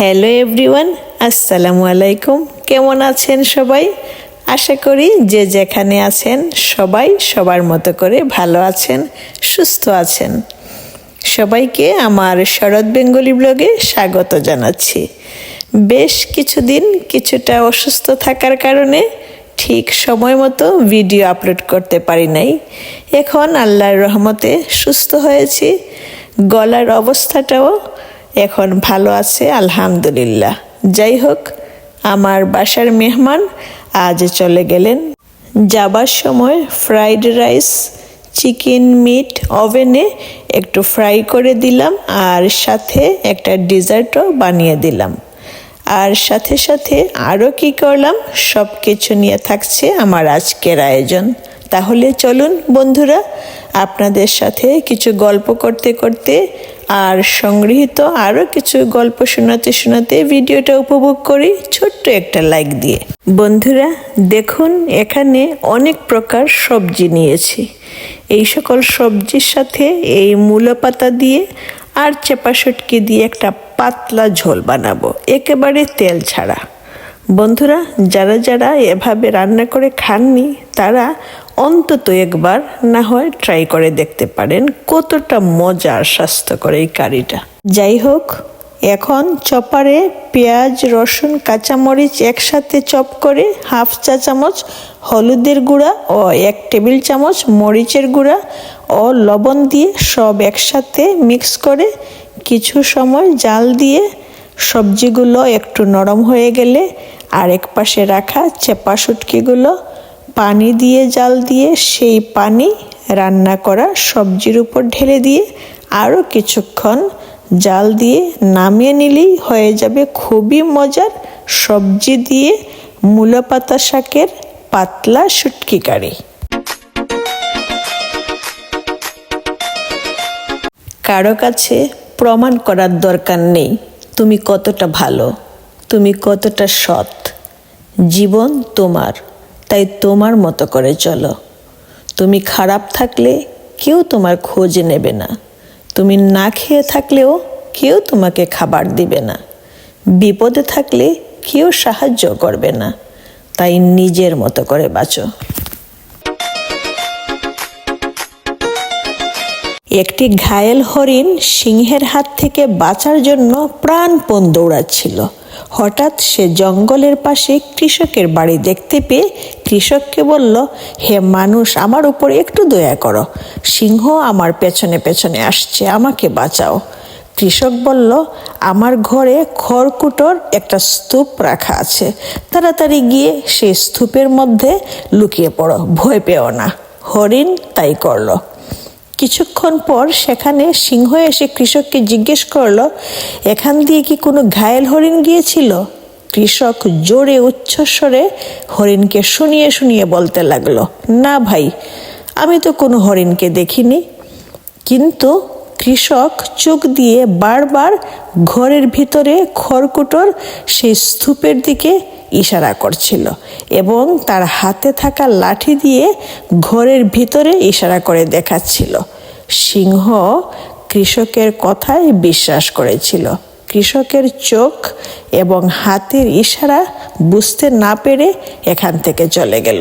Hello everyone, আসসালামু আলাইকুম। কেমন আছেন সবাই? আশা করি যে যেখানে আছেন সবাই সবার মতো করে ভালো আছেন, সুস্থ আছেন। সবাইকে আমার শরৎ বেঙ্গলি ব্লগে স্বাগত জানাচ্ছি। বেশ কিছুদিন কিছুটা অসুস্থ থাকার কারণে ঠিক সময় মতো ভিডিও আপলোড করতে পারি নাই। এখন আল্লাহর রহমতে সুস্থ হয়েছি। গলার অবস্থাটাও এখন ভালো আছে, আলহামদুলিল্লাহ। যাই হোক, আমার বাসার মেহমান আজ চলে গেলেন। যাবার সময় ফ্রাইড রাইস, চিকেন মিট, ওভেনে একটু ফ্রাই করে দিলাম আর সাথে একটা ডিজার্টও বানিয়ে দিলাম। আর সাথে সাথে আরও কি করলাম সব কিছু নিয়ে থাকছে আমার আজকের আয়োজন। তাহলে চলুন বন্ধুরা, আপনাদের সাথে কিছু গল্প করতে করতে আর সংগৃহীত আরও কিছু গল্প শোনাতে শোনাতে ভিডিওটা উপভোগ করি ছোট্ট একটা লাইক দিয়ে। বন্ধুরা, দেখুন, এখানে অনেক প্রকার সবজি নিয়েছি। এই সকল সবজির সাথে এই মূলো পাতা দিয়ে আর চেপা শুটকি দিয়ে একটা পাতলা ঝোল বানাবো, একেবারে তেল ছাড়া। বন্ধুরা, যারা যারা এভাবে রান্না করে খাননি, তারা অন্তত একবার না হয় ট্রাই করে দেখতে পারেন কতটা মজার স্বাস্থ্যকর এই কারিটা। যাই হোক, এখন চপারে পেঁয়াজ, রসুন, কাঁচামরিচ একসাথে চপ করে হাফ চা চামচ হলুদের গুঁড়া ও এক টেবিল চামচ মরিচের গুঁড়া ও লবণ দিয়ে সব একসাথে মিক্স করে কিছু সময় জাল দিয়ে সবজিগুলো একটু নরম হয়ে গেলে আরেক পাশে রাখা চেপা শুটকিগুলো পানি দিয়ে জাল দিয়ে সেই পানি রান্না করা সবজির উপর ঢেলে দিয়ে আরও কিছুক্ষণ জাল দিয়ে নামিয়ে নিলেই হয়ে যাবে খুবই মজার সবজি দিয়ে মূলো পাতা শাকের পাতলা শুটকি কারি। কারও কাছে প্রমাণ করার দরকার নেই তুমি কতটা ভালো, তুমি কতটা সৎ, জীবন তোমার। তাই তোমার মতো করে চলো। তুমি খারাপ থাকলে কেউ তোমার খোঁজ নেবে না। তুমি না খেয়ে থাকলেও কেউ তোমাকে খাবার দিবে না। বিপদে থাকলে কেউ সাহায্য করবে না। তাই নিজের মতো করে বাঁচো। একটি ঘায়েল হরিণ সিংহের হাত থেকে বাঁচার জন্য প্রাণপণ দৌড়াচ্ছিল। হঠাৎ সে জঙ্গলের পাশে কৃষকের বাড়ি দেখতে পেয়ে কৃষককে বলল, হে মানুষ, আমার উপর একটু দয়া করো। সিংহ আমার পেছনে পেছনে আসছে, আমাকে বাঁচাও। কৃষক বলল, আমার ঘরে খড়কুটোর একটা স্তূপ রাখা আছে। তাড়াতাড়ি গিয়ে সেই স্তূপের মধ্যে লুকিয়ে পড়ো, ভয় পেও না। হরিণ তাই করল। কিছুক্ষণ পর সেখানে সিংহ এসে কৃষককে জিজ্ঞেস করল, এখান দিয়ে কি কোনো ঘায়েল হরিণ গিয়েছিল? কৃষক জোরে উচ্চস্বরে হরিণকে শুনিয়ে শুনিয়ে বলতে লাগল, না ভাই, আমি তো কোনো হরিণকে দেখিনি। কিন্তু কৃষক চোখ দিয়ে বারবার ঘরের ভিতরে খড়কুটোর সেই স্তূপের দিকে ইশারা করছিল এবং তার হাতে থাকা লাঠি দিয়ে ঘরের ভিতরে ইশারা করে দেখাচ্ছিল। সিংহ কৃষকের কথায় বিশ্বাস করেছিল। কৃষকের চোখ এবং হাতের ইশারা বুঝতে না পেরে এখান থেকে চলে গেল।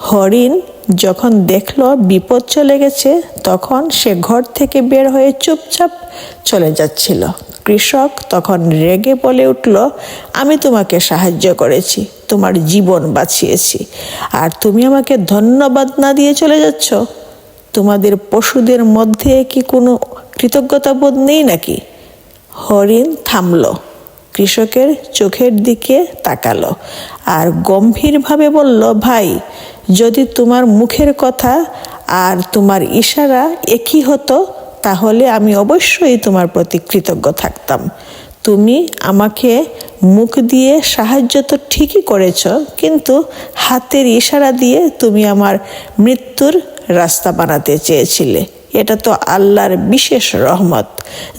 হরিণ যখন দেখল বিপদ চলে গেছে, তখন সে ঘর থেকে বের হয়ে চুপচাপ চলে যাচ্ছিল। কৃষক তখন রেগে বলে উঠল, আমি তোমাকে সাহায্য করেছি, তোমার জীবন বাঁচিয়েছি। আর তুমি আমাকে ধন্যবাদ না দিয়ে চলে যাচ্ছ? তোমাদের পশুদের মধ্যে কি কোনো কৃতজ্ঞতাবোধ নেই নাকি? হরিণ থামল। কৃষকের চোখের দিকে তাকালো আর গম্ভীরভাবে বলল, ভাই, যদি তোমার মুখের কথা আর তোমার ইশারা একই হতো, তাহলে আমি অবশ্যই তোমার প্রতি কৃতজ্ঞ থাকতাম। তুমি আমাকে মুখ দিয়ে সাহায্য তো ঠিকই করেছ, কিন্তু হাতের ইশারা দিয়ে তুমি আমার মৃত্যুর রাস্তা বানাতে চেয়েছিলে। এটা তো আল্লাহর বিশেষ রহমত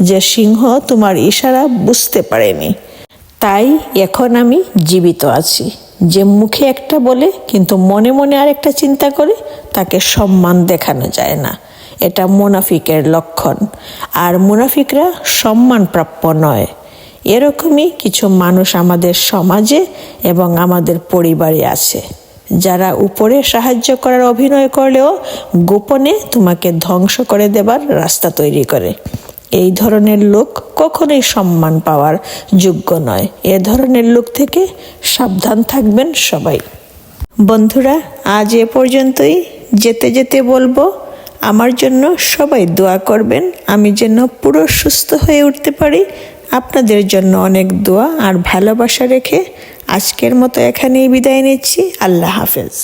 যে সিংহ তোমার ইশারা বুঝতে পারেনি। তাই এখন আমি জীবিত আছি। যে মুখে একটা বলে, কিন্তু মনে মনে আরেকটা চিন্তা করে, তাকে সম্মান দেখানো যায় না। এটা মুনাফিকের লক্ষণ। আর মুনাফিকরা সম্মান প্রাপ্য নয়। এরকমই কিছু মানুষ আমাদের সমাজে এবং আমাদের পরিবারে আছে। যারা উপরে সাহায্য করার অভিনয় করলেও গোপনে তোমাকে ধ্বংস করে দেবার রাস্তা তৈরি করে। এই ধরনের লোক কখনোই সম্মান পাওয়ার যোগ্য নয়। এ ধরনের লোক থেকে সাবধান থাকবেন সবাই। বন্ধুরা, আজ এ পর্যন্তই। যেতে যেতে বলব, আমার জন্য সবাই দোয়া করবেন। আমি যেন পুরো সুস্থ হয়ে উঠতে পারি। আপনাদের জন্য অনেক দোয়া আর ভালোবাসা রেখে আজকের মতো এখানেই বিদায় নিচ্ছি। আল্লাহ হাফেজ।